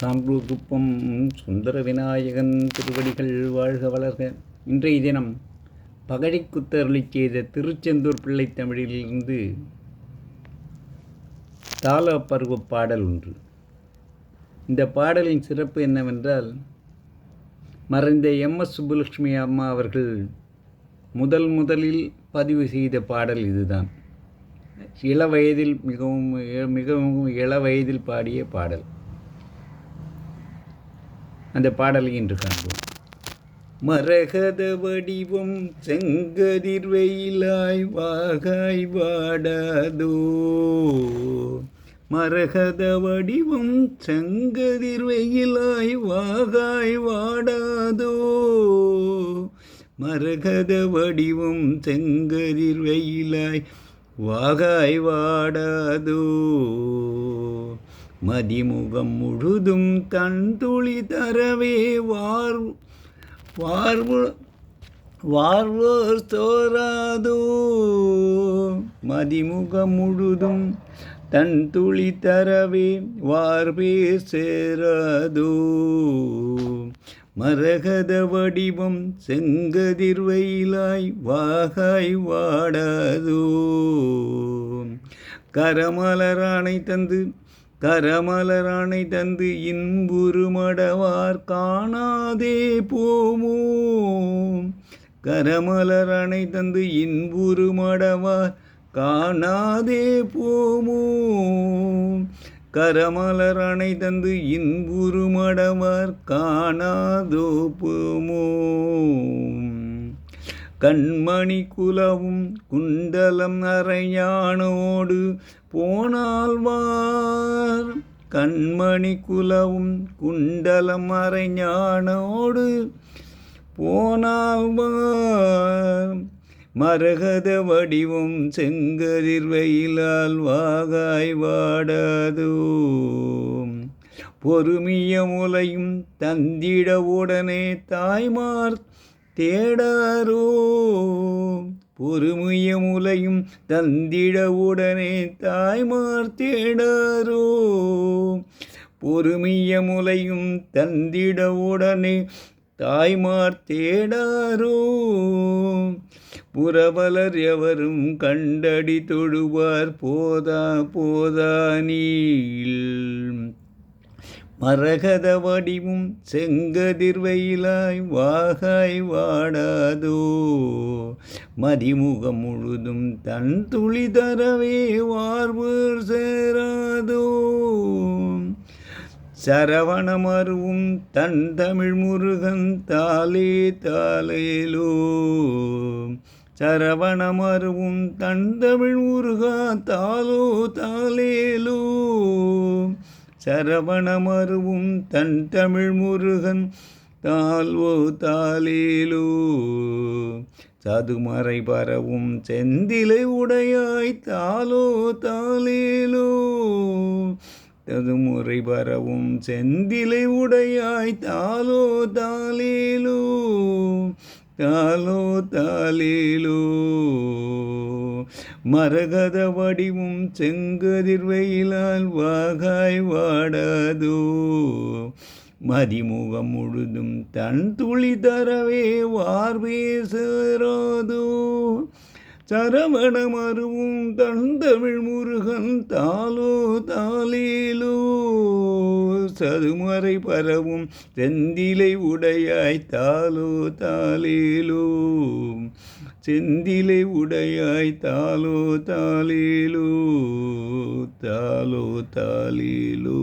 சாம்பூதுப்பம் சுந்தர விநாயகன் திருவடிகள் வாழ்க வளர்க. இன்றைய தினம் பகழை செய்த திருச்செந்தூர் பிள்ளை தமிழிலிருந்து தாள பருவ பாடல் ஒன்று. இந்த பாடலின் சிறப்பு என்னவென்றால் மறைந்த எம். எஸ். சுப்புலட்சுமி அம்மா அவர்கள் முதல் முதலில் பதிவு செய்த பாடல் இதுதான். இள வயதில் மிகவும் மிகவும் இள வயதில் பாடிய பாடல். அந்த பாடலை இன்று காண்போம். மரகத வடிவம் செங்கதிர் வெயிலாய் வாகாய் வாடாதோ. மரகத வடிவம் செங்கதிர் வெயிலாய் வாகாய் வாடாதோ. மரகத வடிவம் செங்கதிர் வெயிலாய் வாகாய் வாடாதோ. மதிமுகம் முழுதும் தன் துளி தரவே வார் வார்வு வார்வோர் தோராதோ? மதிமுகம் முழுதும் தன் துளி தரவே வார்பேர் சேராதோ? மரகத வடிவம் செங்கதிர்வயிலாய் வாகாய் வாடாதோ? கரமலரானை தந்து கரமலரானை தந்து இன்புருமடவார் காணாதே போமோ கரமலரானை தந்து இன்புருமடவார் காணாதே போமோ கரமலரானை தந்து இன்புருமடவார் காணாதோ போமோ கண்மணி குலவும் குண்டலம் அரையானோடு போனால்வார் கண்மணி குலவும் குண்டலம் அரைஞானோடு போனால்வார் மரகத வடிவும் செங்கதிர் வெயிலால் வாகாய் வாடாதோ. பொறுமிய முலையும் தந்திட உடனே தாய்மார் தேடாரோ? பொறுமைய முலையும் தந்திட உடனே தாய்மார் தேடாரோ? பொறுமைய முலையும் தந்திட உடனே தாய்மார் தேடாரோ? புறவலர் எவரும் கண்டடி தொழுவார் போதா போதா நீள் மரகத வடிவும் செங்கதிர்வயிலாய் வாகாய் வாடாதோ. மதிமுகம் முழுதும் தன் துளி தரவே வார்வர் சேராதோ. சரவணமருவும் தன் தமிழ் முருகன் தாலே தாலேலோ சரவணமருவும் தன் தமிழ் முருகா தாலோ தாலேலோ சரவணமருவும் தன் தமிழ் முருகன். தாழ்வோ தாலேலோ சதுமறை பரவும் செந்திலை உடையாய் தாலோ தாலேலோ ததுமுறை பரவும் செந்திலை உடையாய் தாலோ தாலேலோ தாலோ தாலேலோ மரகத வடிவும் செங்கதிர் வெயிலால் வாகாய் வாடாதோ. மதிமுகம் முழுதும் தன் துளி தரவே வார்வே சேராதோ. சரவண மருவும் தன் தமிழ் முருகன் தாலோ தாலேலோ சதுமறை பரவும் செந்திலை உடையாய் தாலோ தாலேலோ செந்திலை உடையாய் தாலோ தாலேலோ தாலோ தாலேலோ